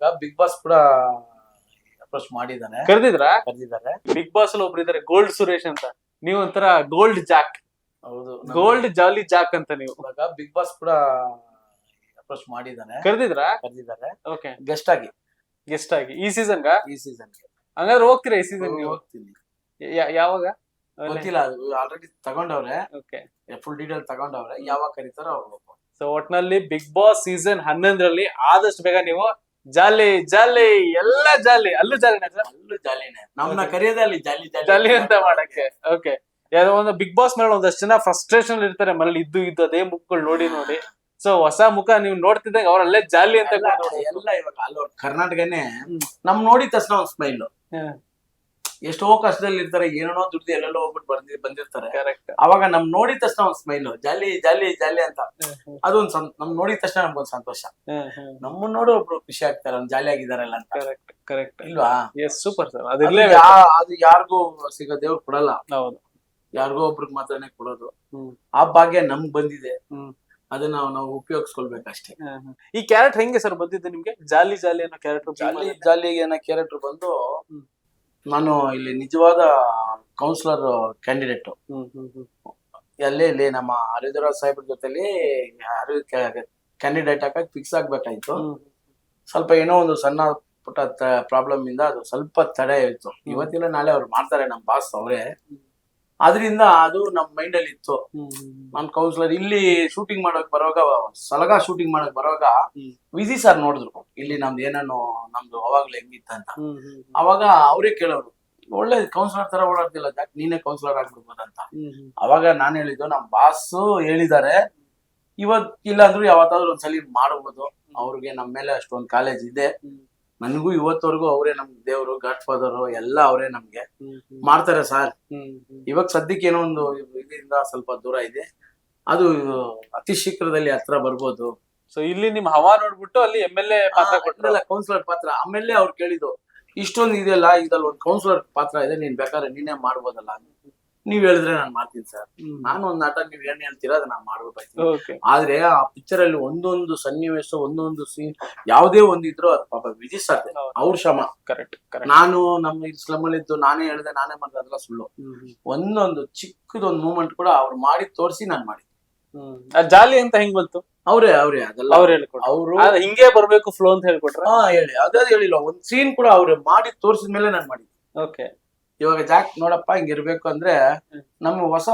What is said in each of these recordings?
Big boss ಕೂಡ approach ಮಾಡಿದ್ದಾನೆ. ಕರೆದಿದ್ರಾ? ಕರೆದಿದ್ದಾರೆ. ಬಿಗ್ ಬಾಸ್ ಅಲ್ಲಿ ಒಬ್ರು ಇದಾರೆ ಗೋಲ್ಡ್ ಸುರೇಶ್ ಅಂತ. ನೀವು ಒಂಥರ ಗೋಲ್ಡ್ ಜಾಕ್ ಹೌದು ಗೋಲ್ಡ್ ಜಾಲಿ ಜಾಕ್ ಅಂತ ನೀವು. ಇವಾಗ ಬಿಗ್ ಬಾಸ್ ಕೂಡ ಅಪ್ರೋಚ್ ಮಾಡಿದ್ದಾನೆ. ಕರೆದಿದ್ರಾ? ಕರೆದಿದ್ದಾರೆ. ಓಕೆ ಗೆಸ್ಟ್ ಆಗಿ. ಗೆಸ್ಟ್ ಆಗಿ. ಈ ಸೀಸನ್ ಈ ಸೀಸನ್ ಹಂಗಾದ್ರೆ ಹೋಗ್ತೀರಾ ಈ ಸೀಸನ್ ನೀವು? ಹೋಗ್ತೀನಿ. ಯಾ- ಯಾವಾಗ? ಗೊತ್ತಿಲ್ಲ ಆಲ್ರೆಡಿ ತಗೊಂಡವ್ರೆ. ಓಕೆ ಫುಲ್ ಡೀಟೇಲ್ ತಗೊಂಡವ್ರೆ. ಯಾವಾಗ ಕರೀತಾರೋ ಅವ್ರು ಹೋಗ್ಬೋದು. ಸೊ ಒಟ್ನಲ್ಲಿ ಬಿಗ್ ಬಾಸ್ ಸೀಸನ್ ಹನ್ನೊಂದರಲ್ಲಿ ಆದಷ್ಟು ಬೇಗ ನೀವು ಜಾಲಿ ಜಾಲಿ ಎಲ್ಲ ಜಾಲಿ ಅಲ್ಲೂ ಜಾಲಿ ಅಲ್ಲೂ ಜಾಲಿನೇ. ನಮ್ಮನ್ನ ಕರೆಯೋದೇ ಅಲ್ಲಿ ಜಾಲಿ ಜಾಲಿ. ಅಂತ ಮಾಡಕ್ಕೆ ಓಕೆ ಯಾವ್ದೋ ಒಂದು ಬಿಗ್ ಬಾಸ್ ಮೇಲೆ ಒಂದಷ್ಟು ಜನ ಫ್ರಸ್ಟ್ರೇಷನ್ ಇರ್ತಾರೆ ಮನೇಲಿ ಇದ್ದು ಇದ್ದು ಅದೇ ಮುಖಗಳು ನೋಡಿ ನೋಡಿ. ಸೊ ಹೊಸ ಮುಖ ನೀವು ನೋಡ್ತಿದ್ದಾಗ ಅವರಲ್ಲೇ ಜಾಲಿ ಅಂತ ಎಲ್ಲ ಎಲ್ಲ ಇವಾಗ ಅಲ್ಲ ಕರ್ನಾಟಕನೇ ನಮ್ ನೋಡಿ ತಕ್ಷಣ ಒಂದು ಸ್ಮೈಲ್ ಹ್ಮ್. ಎಷ್ಟೋ ಕಷ್ಟದಲ್ಲಿ ಇರ್ತಾರೆ ಏನೇನೋ ದುಡ್ಡು ಎಲ್ಲೆಲ್ಲೋ ಹೋಗ್ಬಿಟ್ಟು ಬಂದಿ ಬಂದಿರ್ತಾರೆ. ಕರೆಕ್ಟ್ ಅವಾಗ ನಮ್ ನೋಡಿದ ತಕ್ಷಣ ಒಂದ್ ಸ್ಮೈಲ್ ಜಾಲಿ ಜಾಲಿ ಜಾಲಿ ಅಂತ. ಅದೊಂದ್ ಸಂ- ನಮ್ ನೋಡಿದ ತಕ್ಷಣ ನಮ್ಗೊಂದ್ ಸಂತೋಷ. ನಮ್ಮನ್ನ ನೋಡಿ ಒಬ್ರು ಖುಷಿ ಆಗ್ತಾರೆ ಒಂದ್ ಜಾಲಿ ಆಗಿದಾರಲ್ಲ ಅಂತ. ಕರೆಕ್ಟ್ ಕರೆಕ್ಟ್ ಇಲ್ವಾ? ಎಸ್ ಸೂಪರ್ ಸರ್ ಅದು ಇಲ್ಲೇ ಯಾ- ಅದು ಯಾರಿಗೂ ಸಿಗೋ ದೇವ್ರು ಕೊಡಲ್ಲ. ಹೌದು. ಯಾರಿಗೋ ಒಬ್ರಿಗೆ ಮಾತ್ರನೇ ಕೊಡೋದು. ಹ್ಮ್. ಆ ಭಾಗ್ಯ ನಮ್ಗ್ ಬಂದಿದೆ. ಹ್ಮ್. ಅದನ್ನ ನಾವು ನಾವು ಉಪಯೋಗಿಸ್ಕೊಳ್ಬೇಕಷ್ಟೇ ಈ ಕ್ಯಾರೆಕ್ಟರ್ ಹೆಂಗೆ ಸರ್ ಬಂದಿದ್ದು ನಿಮ್ಗೆ? ಜಾಲಿ ಜಾಲಿ ಅನ್ನೋ ಕ್ಯಾರೆಕ್ಟರ್ ಜಾಲಿ ಜಾಲಿ ಏನೋ ಕ್ಯಾರೆಕ್ಟರ್ ಬಂದು ಹ್ಮ್. ನಾನು ಇಲ್ಲಿ ನಿಜವಾದ ಕೌನ್ಸಿಲರ್ ಕ್ಯಾಂಡಿಡೇಟ್ ಅಲ್ಲೇ ಇಲ್ಲಿ ನಮ್ಮ ಹರಿದ್ರಾಜ್ ಸಾಹೇಬ್ರ ಜೊತೆಲಿ ಕ್ಯಾಂಡಿಡೇಟ್ ಹಾಕಿ ಫಿಕ್ಸ್ ಆಗ್ಬೇಕಾಯ್ತು. ಸ್ವಲ್ಪ ಏನೋ ಒಂದು ಸಣ್ಣ ಪುಟ್ಟ ಪ್ರಾಬ್ಲಮ್ ಇಂದ ಅದು ಸ್ವಲ್ಪ ತಡೆ ಇತ್ತು ಇವತ್ತಿಲ್ಲ ನಾಳೆ ಅವ್ರು ಮಾಡ್ತಾರೆ ನಮ್ಮ ಬಾಸ್ ಅವರೇ. ಅದರಿಂದ ಅದು ನಮ್ಮ ಮೈಂಡ್ ಅಲ್ಲಿ ಇತ್ತು. ನಾನು ಕೌನ್ಸಿಲರ್ ಇಲ್ಲಿ ಶೂಟಿಂಗ್ ಮಾಡೋಕ್ ಬರುವಾಗ ಸಲಗ ಶೂಟಿಂಗ್ ಮಾಡಕ್ ಬರುವಾಗ. ವಿಜಿ ಸರ್ ನೋಡಿದ್ರು. ಇಲ್ಲಿ ನಮ್ದು ಏನೇನು ನಮ್ದು ಅವಾಗ್ಲೇ ಹೆಂಗಿತ್ತ ಅಂತ. ಅವಾಗ ಅವರೇ ಕೇಳೋರು ಒಳ್ಳೆ ಕೌನ್ಸಿಲರ್ ತರ ಓಡಾಡ್ತಿಲ್ಲ ಜಾಕ್ ನೀನೇ ಕೌನ್ಸಿಲರ್ ಆಗ್ಬಿಡ್ಬೋದಂತ ಅವಾಗ ನಾನು ಹೇಳಿದ್ದು ನಮ್ಮ ಬಾಸ್ ಹೇಳಿದ್ದಾರೆ ಇವತ್ ಇಲ್ಲ ಅಂದ್ರೂ ಯಾವತ್ತಾದ್ರೂ ಒಂದ್ಸಲಿ ಮಾಡ್ಬೋದು. ಅವ್ರಿಗೆ ನಮ್ಮ ಮೇಲೆ ಅಷ್ಟೊಂದು ಕಾಲೇಜ್ ಇದೆ. ನನಗೂ ಇವತ್ತವರೆಗೂ ಅವರೇ ನಮ್ ದೇವರು ಗಾಡ್ ಫಾದರ್ ಎಲ್ಲ ಅವರೇ ನಮ್ಗೆ. ಮಾಡ್ತಾರೆ ಸರ್. ಇವಾಗ ಸದ್ಯಕ್ಕೆ ಏನೋ ಒಂದು ಇದರಿಂದ ಸ್ವಲ್ಪ ದೂರ ಇದೆ. ಅದು ಅತಿ ಶೀಘ್ರದಲ್ಲಿ ಹತ್ರ ಬರ್ಬೋದು. ಸೊ ಇಲ್ಲಿ ನಿಮ್ ಹವಾ ನೋಡ್ಬಿಟ್ಟು ಅಲ್ಲಿ ಎಂ ಎಲ್ ಎ ಪಾತ್ರ ಕೌನ್ಸಿಲರ್ ಪಾತ್ರ. ಆಮೇಲೆ ಅವ್ರು ಕೇಳಿದ್ರು ಇಷ್ಟೊಂದು ಇದೆಯಲ್ಲ ಇದ್ರಲ್ಲಿ ಒಂದು ಕೌನ್ಸಿಲರ್ ಪಾತ್ರ ಇದೆ ನೀನ್ ಬೇಕಾದ್ರೆ ನೀನೇ ಮಾಡ್ಬೋದಲ್ಲ ನೀವ್ ಹೇಳಿದ್ರೆ ನಾನು ಮಾಡ್ತೀನಿ ಸರ್. ನಾನು ಒಂದ್ ನಾಟಕ ನೀವ್ ಏನ್ ಹೇಳ್ತೀರಾ ಅದನ್ನ ನಾನು ಮಾಡ್ಬೇಕಾಯ್ತು ಆದ್ರೆ ಆ ಪಿಕ್ಚರ್ ಅಲ್ಲಿ ಒಂದೊಂದು ಸನ್ನಿವೇಶ ಒಂದೊಂದು ಸೀನ್ ಯಾವುದೇ ಒಂದಿದ್ರು ಅದ್ ಪಾಪ ವಿಧಿ ಸಾಧ್ಯ ಅವ್ರ ಶ್ರಮ. ಕರೆಕ್ಟ್ ನಾನು ನಮ್ಮ ಸ್ಲಮ್ ಅಲ್ಲಿ ಇದ್ದು ನಾನೇ ಹೇಳಿದೆ ನಾನೇ ಮಾಡಿದೆ ಅದೆಲ್ಲ ಸುಳ್ಳು. ಒಂದೊಂದು ಚಿಕ್ಕದೊಂದು ಮೂಮೆಂಟ್ ಕೂಡ ಅವ್ರು ಮಾಡಿ ತೋರಿಸಿ ನಾನು ಮಾಡಿ ಜಾಲಿ ಅಂತ ಹೆಂಗ್ ಬಂತು? ಅವ್ರೇ ಅವ್ರೇ ಅದೆಲ್ಲ ಅವ್ರು ಹೇಳ್ಕೊಟ್ರು. ಅವರು ಹಿಂಗೇ ಹಿಂಗೆ ಬರ್ಬೇಕು ಫ್ಲೋ ಅಂತ ಹೇಳ್ಕೊಟ್ರ? ಹಾ ಹೇಳಿ. ಅದೇ ಹೇಳಿಲ್ಲ ಒಂದ್ ಸೀನ್ ಕೂಡ ಅವ್ರು ಮಾಡಿ ತೋರಿಸಿದ ಮೇಲೆ ನಾನು ಮಾಡಿದ್ದೆ. ಓಕೆ. ಇವಾಗ ಜಾಕ್ ನೋಡಪ್ಪ ಹಿಂಗ್ ಇರ್ಬೇಕು ಅಂದ್ರೆ ನಮ್ಮ ಹೊಸ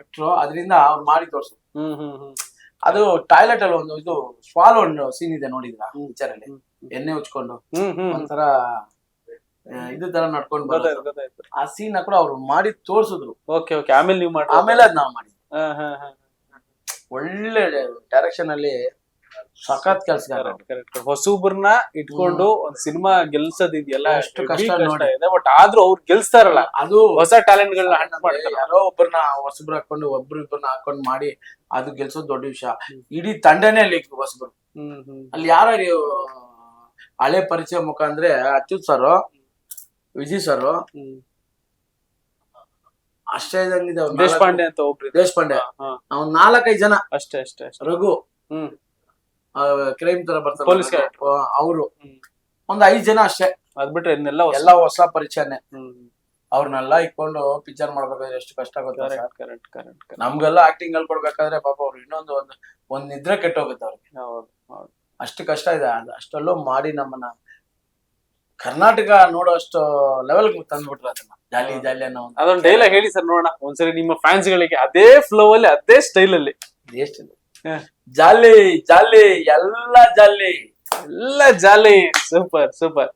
ಅಕ್ಟ್ರು ಅದರಿಂದ ಅವ್ರು ಮಾಡಿ ತೋರ್ಸು ಹ್ಮ್ ಹ್ಮ್ ಹ್ಮ್. ಅದು ಟಾಯ್ಲೆಟ್ ಅಲ್ಲಿ ಒಂದು ಇದು ಸ್ವಾಲ್ ಒಂದು ಸೀನ್ ಇದೆ ನೋಡಿದ್ರ ಪಿಕ್ಚರ್ ಅಲ್ಲಿ. ಎಣ್ಣೆ ಉಚ್ಕೊಂಡು ಹ್ಮ್ ಹ್ಮ್ ಒಂಥರ ಆ, ಇದು ತರ ನಡ್ಕೊಂಡು ಬರೋದು. ಗೊತ್ತಾಯ್ತು. ಆ ಸೀನ್ ಕೂಡ ಅವ್ರು ಮಾಡಿ ತೋರ್ಸಿದ್ರು. Okay okay. ಆಮೇಲೆ ನೀವು ಮಾಡಿ ಆಮೇಲೆ ಅದ್ ನಾವ್ ಮಾಡಿದ್ವಿ. ಒಳ್ಳೆ ಡೈರೆಕ್ಷನ್ ಅಲ್ಲಿ ಸಖತ್ ಕೆಲ್ಸಗಾರ ಹೊಸಬ್ರನ್ನ ಇಟ್ಕೊಂಡು ಒಂದ್ ಸಿನಿಮಾ ಗೆಲ್ಸೋದಿದೆಯಲ್ಲ ಎಷ್ಟು ಕಷ್ಟ ನೋಡಿ. ಇದೆ ಬಟ್ ಆದ್ರೂ ಅವ್ರು ಗೆಲ್ಸ್ತಾರಲ್ಲ ಅದು ಹೊಸ ಟ್ಯಾಲೆಂಟ್ ಗಳನ್ನ ಹಂಟ್ ಮಾಡ್ತಾರೆ. ಯಾರೋ ಒಬ್ಬರನ್ನ ಹೊಸಬ್ರು ಹಾಕೊಂಡು ಒಬ್ರು ಇಬ್ಬರನ್ನ ಹಾಕೊಂಡು ಮಾಡಿ ಅದು ಗೆಲ್ಸೋದ್ ದೊಡ್ಡ ವಿಷಯ. ಇಡೀ ತಂಡನೇ ಅಲ್ಲಿ ಹೊಸಬ್ರು. ಹ್ಮ್ ಹ್ಮ್. ಅಲ್ಲಿ ಯಾರು ಹಳೆ ಪರಿಚಯ ಮುಖ ಅಂದ್ರೆ ಅಚ್ಯುತ್ ಸರ್ ವಿಜಯ್ ಸರ್ ಅಷ್ಟೇ ಇದಂಗಿದೆ ದೇಶಪಾಂಡೆ ಅಂತ ಒಬ್ರು ದೇಶಪಾಂಡೆ. ಹಾ, ಅವ್ನ್ ನಾಲ್ಕೈದು ಜನ. ಅಷ್ಟೇ ಅಷ್ಟೇ ಅಷ್ಟೇ. ರಘು. ಹ್ಮ್. ಕ್ರೈಮ್ ತರ ಬರ್ತಾರೆ. Police guy. ಅವರು. ಹ್ಮ್. ಒಂದ್ ಐದ್ ಜನ ಅಷ್ಟೇ. ಅದ್ ಬಿಟ್ರೆ ಇನ್ನೆಲ್ಲ ಎಲ್ಲ ಹೊಸ ಪರಿಚಯನೆ. ಹ್ಮ್. ಅವ್ರನ್ನೆಲ್ಲ ಇಟ್ಕೊಂಡು ಪಿಕ್ಚರ್ ಮಾಡ್ಬೇಕಾದ್ರೆ ಎಷ್ಟು ಕಷ್ಟ ಆಗುತ್ತೆ. ಕರೆಕ್ಟ್ ಕರೆಕ್ಟ್ ಕರೆಕ್ಟ್ ಕರೆಕ್ಟ್ ನಮ್ಗೆಲ್ಲ ಆಕ್ಟಿಂಗ್ ಅಲ್ಲಿ ಕೊಡ್ಬೇಕಾದ್ರೆ ಪಾಪ ಅವ್ರು ಇನ್ನೊಂದು ಒಂದ್ ಒಂದ್ ನಿದ್ರೆ ಕೆಟ್ಟೋಗುತ್ತೆ ಅವ್ರಿಗೆ. ಹೌದು ಹೌದು. ಅಷ್ಟು ಕಷ್ಟ ಇದೆ. ಅಷ್ಟೆಲ್ಲೂ ಮಾಡಿ ನಮ್ಮನ್ನ ಕರ್ನಾಟಕ ನೋಡೋಷ್ಟು ಲೆವೆಲ್ ತಂದ್ಬಿಟ್ರು ಅದನ್ನ. ಜಾಲಿ ಜಾಲಿ ಅನ್ನೋ ಒಂದು. ಅದೊಂದು ಡೈಲಾಗ್ ಹೇಳಿ ಸರ್ ನೋಡೋಣ. ಒಂದ್ಸರಿ ನಿಮ್ಮ ಫ್ಯಾನ್ಸ್ ಗಳಿಗೆ ಅದೇ ಫ್ಲೋ ಅಲ್ಲಿ ಅದೇ ಸ್ಟೈಲ್ ಅಲ್ಲಿ. ಎಷ್ಟು. ಜಾಲಿ ಜಾಲಿ ಎಲ್ಲ ಜಾಲಿ. ಎಲ್ಲ ಜಾಲಿ. Super super.